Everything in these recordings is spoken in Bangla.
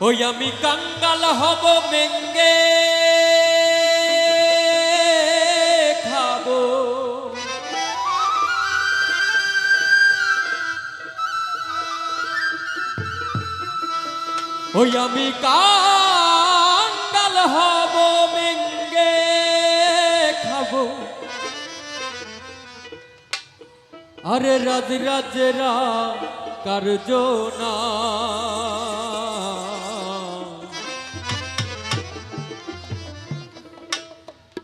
ওই আমি কাঙ্গাল হব, মেঙ্গে খাব। ওই আমি কাঙ্গাল হব, মেঙ্গে খাব। আরে রাজ রাজরা কার্য না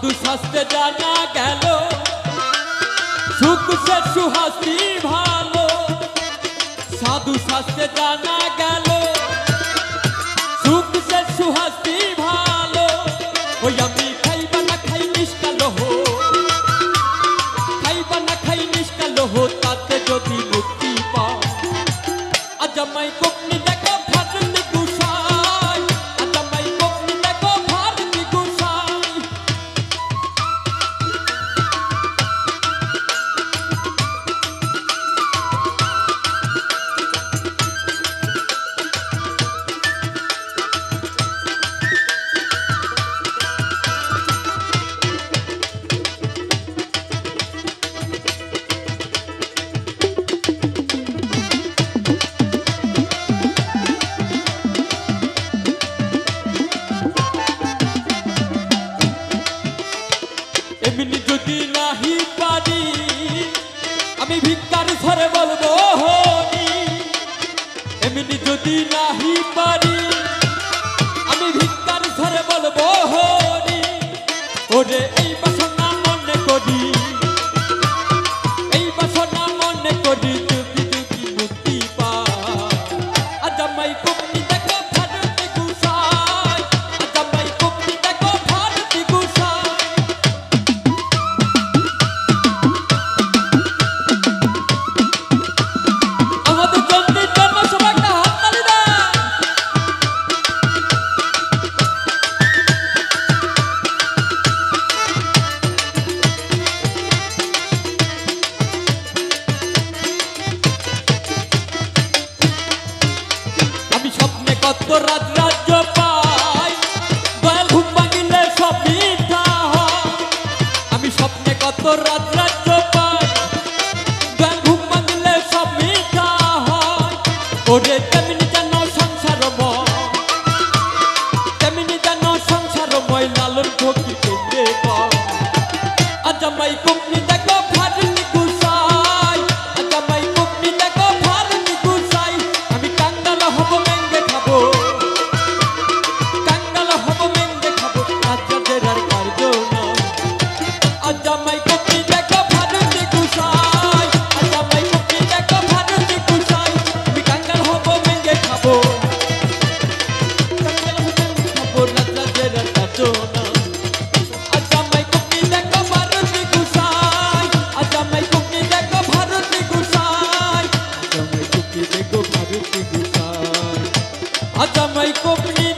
শাস্ত্রে জানা গেল, সুখ সে সুহাসি ভালো। সাধু শাস্ত্রে জানা গেল, সুখ সে সুহাসি ভালো। ওই আমি খাইবা না খাই নিষ্কালো হো, খাইবা না খাই নিষ্কালো হো, তাতে যদি মুক্তি পাও। আজামাই কোপনি দেখো এমনি যদি নাহি পারি, আমি ভিক্ষার ধরে বলব, হরি। এমনি যদি নাহি পারি, আমি ভিক্ষার ধরে বলব, হরি। ওরে আজামাই আজামাই কুমনি